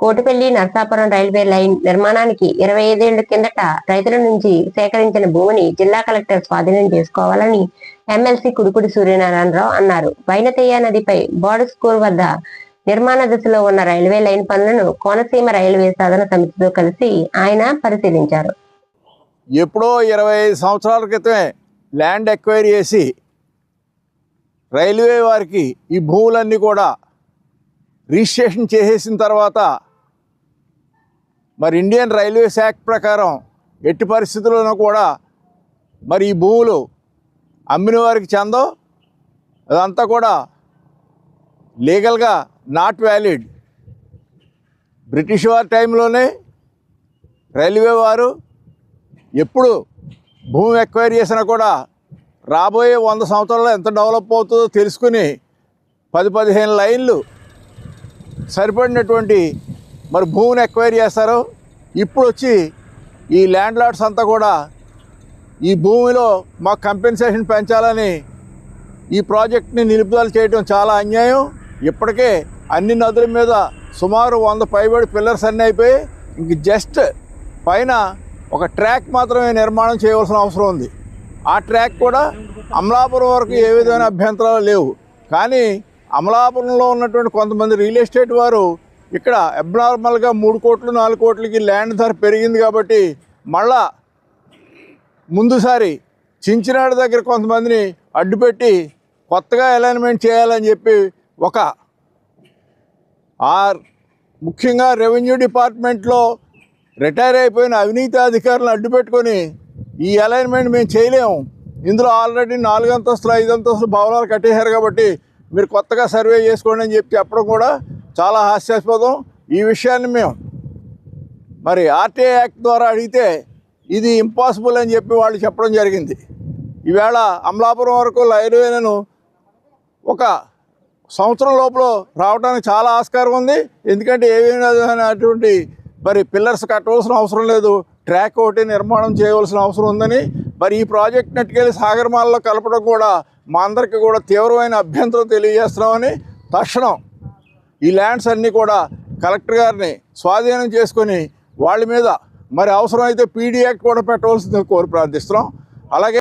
Kotipalli Narsapuram railway line నిర్మాణానికి ఇరవై ఐదేళ్ళ కిందట రైతుల నుంచి సేకరించిన భూమిని జిల్లా కలెక్టర్ స్వాధీనం చేసుకోవాలని ఎమ్మెల్సీ కుడుకుడి సూర్యనారాయణరావు అన్నారు. వైనతయ్య నదిపై బోర్డు స్కూల్ వద్ద నిర్మాణ దశలో ఉన్న రైల్వే లైన్ పనులను కోనసీమ రైల్వే సాధన సమితితో కలిసి ఆయన పరిశీలించారు. ఎప్పుడో ఇరవై ఐదు సంవత్సరాల క్రితమే ల్యాండ్ ఎక్వైరీ చేసి రైల్వే వారికి ఈ భూములన్నీ కూడా రిజిస్ట్రేషన్ చేసేసిన తర్వాత మరి ఇండియన్ రైల్వే శాఖ ప్రకారం ఎట్టి పరిస్థితుల్లోనూ కూడా మరి ఈ భూములు అమ్మిన వారికి చెందో అదంతా కూడా లీగల్గా నాట్ వ్యాలిడ్. బ్రిటిష్ వారి టైంలోనే రైల్వే వారు ఎప్పుడు భూమి ఎక్వైర్ చేసినా కూడా రాబోయే వంద సంవత్సరాల్లో ఎంత డెవలప్ అవుతుందో తెలుసుకుని పది పదిహేను లైన్లు సరిపడినటువంటి మరి భూమిని ఎక్వైర్ చేస్తారు? ఇప్పుడు వచ్చి ఈ ల్యాండ్ లార్డ్స్ అంతా కూడా ఈ భూమిలో మా కంపెన్సేషన్ పెంచాలని ఈ ప్రాజెక్ట్ని నిలుపుదల చేయడం చాలా అన్యాయం. ఇప్పటికే అన్ని నదుల మీద సుమారు వంద పైబడి పిల్లర్స్ అన్నీ అయిపోయి ఇంక జస్ట్ పైన ఒక ట్రాక్ మాత్రమే నిర్మాణం చేయవలసిన అవసరం ఉంది. ఆ ట్రాక్ కూడా అమలాపురం వరకు ఏ విధమైన అభ్యంతరాలు లేవు. కానీ అమలాపురంలో ఉన్నటువంటి కొంతమంది రియల్ ఎస్టేట్ వారు ఇక్కడ అబ్నార్మల్గా మూడు కోట్లు నాలుగు కోట్లకి ల్యాండ్ ధర పెరిగింది కాబట్టి మళ్ళా ముందుసారి చించినాడు దగ్గర కొంతమందిని అడ్డుపెట్టి కొత్తగా అలైన్మెంట్ చేయాలని చెప్పి ఒక ఆర్ ముఖ్యంగా రెవెన్యూ డిపార్ట్మెంట్లో రిటైర్ అయిపోయిన అవినీతి అధికారులను అడ్డుపెట్టుకొని ఈ అలైన్మెంట్ మేము చేయలేము. ఇందులో ఆల్రెడీ నాలుగు అంతస్తులు ఐదు అంతస్తులు భవనాలు కట్టేశారు కాబట్టి మీరు కొత్తగా సర్వే చేసుకోండి అని చెప్పి చెప్పడం కూడా చాలా హాస్యాస్పదం. ఈ విషయాన్ని మేము మరి ఆర్టీఐ యాక్ట్ ద్వారా అడిగితే ఇది ఇంపాసిబుల్ అని చెప్పి వాళ్ళు చెప్పడం జరిగింది. ఈవేళ అమలాపురం వరకు రైల్వేలను ఒక సంవత్సరం లోపల రావడానికి చాలా ఆస్కారం ఉంది. ఎందుకంటే ఏమైనటువంటి మరి పిల్లర్స్ కట్టవలసిన అవసరం లేదు. ట్రాక్ ఒకటి నిర్మాణం చేయవలసిన అవసరం ఉందని మరి ఈ ప్రాజెక్ట్ నెట్టుకెళ్ళి సాగరమాలలో కలపడం కూడా మా అందరికీ కూడా తీవ్రమైన అభ్యంతరం తెలియజేస్తున్నామని తక్షణం ఈ ల్యాండ్స్ అన్నీ కూడా కలెక్టర్ గారిని స్వాధీనం చేసుకొని వాళ్ళ మీద మరి అవసరమైతే పీడీ యాక్ట్ కూడా పెట్టవలసింది కోరి ప్రార్థిస్తున్నాం. అలాగే